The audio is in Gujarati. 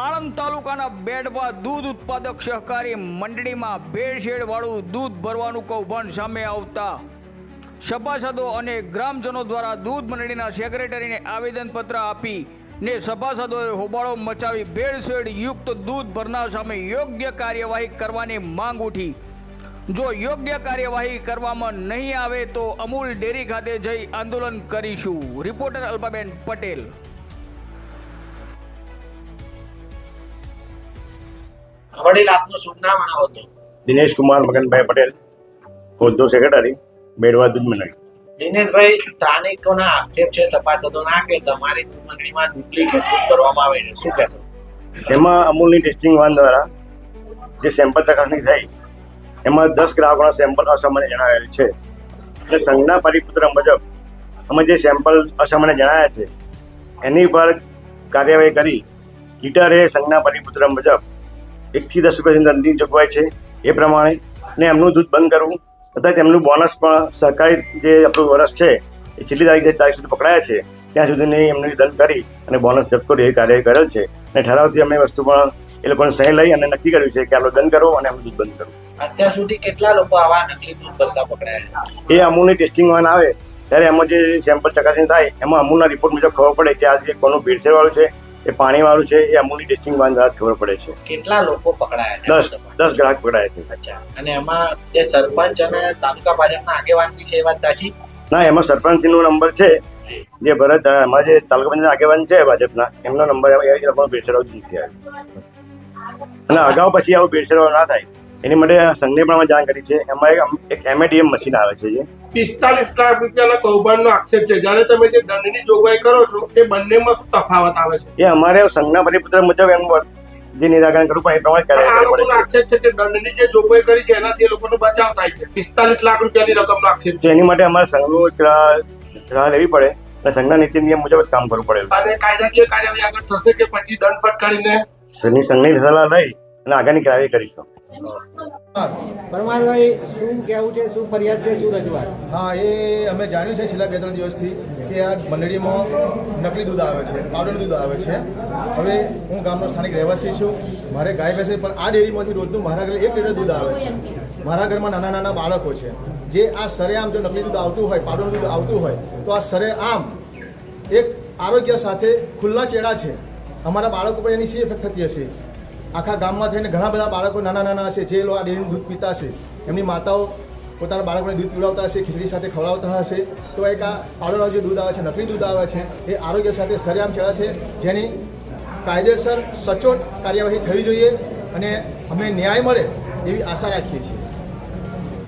આણંદ તાલુકાના બેડવા દૂધ ઉત્પાદક સહકારી મંડળીમાં ભેળસેળવાળું દૂધ ભરવાનું કૌભાંડ સામે આવતા સભાસદો અને ગ્રામજનો દ્વારા દૂધ મંડળીના સેક્રેટરીને આવેદનપત્ર આપી ને સભાસદોએ હોબાળો મચાવી ભેળસેળ યુક્ત દૂધ ભરનાર સામે યોગ્ય કાર્યવાહી કરવાની માંગ ઉઠી. જો યોગ્ય કાર્યવાહી કરવામાં નહીં આવે તો અમૂલ ડેરી ખાતે જઈ આંદોલન કરીશું. રિપોર્ટર અલ્પાબેન પટેલ. વડીલ આપનું શુભ નામ અને હોદ્દો દિનેશ કુમાર મગનભાઈ પટેલ હોદ્દો સેક્રેટરી બેડવા દૂધ મંડળી. દિનેશભાઈ સ્થાનિકોના આક્ષેપ છે સભાસદોના કે તમારી દૂધ મંડળીમાં ડુપ્લિકેટ દૂધ કરવામાં આવે છે. શું કહેશો? એમાં અમૂલની ટેસ્ટિંગ વાન દ્વારા જે સેમ્પલ ચકાસણી થઈ એમાં દસ ગ્રાહકોના સેમ્પલ અસામાન્ય જણાવેલ છે. એટલે સંઘના પરિપત્ર મુજબ અમે જે સેમ્પલ અસામાન્ય જણાયા છે એની પર કાર્યવાહી કરી લીટરે સંઘના પરિપત્ર મુજબ એકથી દસ રૂપિયા સુધી દંડની જોગવાઈ છે. એ પ્રમાણે ને એમનું દૂધ બંધ કરવું. તથા તેમનું બોનસ પણ સહકારી જે આપણું વર્ષ છે એ છેલ્લી તારીખ તારીખ સુધી પકડાયા છે ત્યાં સુધીની એમનું દંડ કરી અને બોનસ જપ્ત કરી એ કાર્ય કરેલ છે. અને ઠરાવથી અમે વસ્તુ પણ એ લોકોને સહી લઈ અને નક્કી કર્યું છે કે આટલો દંડ કરવો અને એમનું દૂધ બંધ કરવું અત્યાર સુધી કેટલા લોકો આવા નકલી દૂધ ભરતા પકડાયા છે? એ અમૂલની ટેસ્ટિંગ વાન આવે ત્યારે એમાં જે સેમ્પલ ચકાસણી થાય એમાં અમૂલના રિપોર્ટ મુજબ ખબર પડે કે આજે કોનું ભેળસેળ વાળું છે એ પાણીવાળું છે એ અમૂલની ટેસ્ટિંગ વાન ખબર પડે છે. કેટલા લોકો પકડાયા દસ દસ ગ્રાહક પકડાયા છે. અને એમાં જે સરપંચ અને તાલુકા ભાજપના આગેવાન બી છે એ વાત સાચી? ના એમાં સરપંચનો નંબર છે. જે. ભરત અમારા જે તાલુકા પંચાયત આગેવાન છે ભાજપના એમનો નંબર એ લોકોનો બેસરાવ જ નથી આવ્યો. અને અગાઉ પછી આવું બેસરાવ ના થાય. એની માટે સંઘને પણ અમે જાણ કરી છે. એમાં એક- એમએડીએમ મશીન આવે છે જે. પિસ્તાલીસ લાખ રૂપિયાના કૌભાંડનો આક્ષેપ છે. જ્યારે તમે જે દંડની જોગવાઈ કરો છો એ બંનેમાં શું તફાવત આવે છે? એ અમારે સંઘના પરિપત્ર મુજબ એમ જે નિરાકરણ કરવું પણ એ પ્રમાણે કાર્ય પડે આક્ષેપ છે કે દંડની જે જોગવાઈ કરી છે એનાથી એ લોકોનો બચાવ થાય છે. પિસ્તાલીસ લાખ રૂપિયાની રકમનો આક્ષેપ છે. એની માટે અમારે સંઘનું એક રાહ લેવી પડે અને સંઘના નીતિ નિયમ મુજબ જ કામ કરવું પડે. અને કાયદાકીય કાર્યવાહી આગળ થશે કે પછી દંડ ફટકારીને? સંઘની સંઘની સલાહ લઈ અને આગળની કાર્યવાહી કરીશું. પરમારભાઈ, શું કહેવું છે, શું ફરિયાદ છે, શું રજૂઆત? હા, એ અમે જાણ્યું છે છેલ્લા બે ત્રણ દિવસથી કે આ મંડળીમાં નકલી દૂધ આવે છે પાવડર દૂધ આવે છે. હવે હું ગામનો સ્થાનિક રહેવાસી છું, મારે ગાય ભેંસે પણ આ ડેરીમાંથી રોજનું મારા ઘરે એક લીટર દૂધ આવે છે. મારા ઘરમાં નાના નાના બાળકો છે. જે આ સરેઆમ જો નકલી દૂધ આવતું હોય પાવડર દૂધ આવતું હોય, તો આ સરેઆમ એક આરોગ્ય સાથે ખુલ્લા ચેડા છે. અમારા બાળકો પર એની સી ઇફેક્ટ થતી હશે. આખા ગામમાં થઈને ઘણા બધા બાળકો નાના નાના હશે, જે લોકો આ ડેરીનું દૂધ પીતા હશે. એમની માતાઓ પોતાના બાળકોને દૂધ પીવડાવતા હશે, ખીચડી સાથે ખવડાવતા હશે. તો એક આ પાવડરવાળું જે દૂધ આવે છે, નકલી દૂધ આવે છે, એ આરોગ્ય સાથે સરેઆમ ચેડા છે, જેની કાયદેસર સચોટ કાર્યવાહી થવી જોઈએ અને અમને ન્યાય મળે એવી આશા રાખીએ છીએ.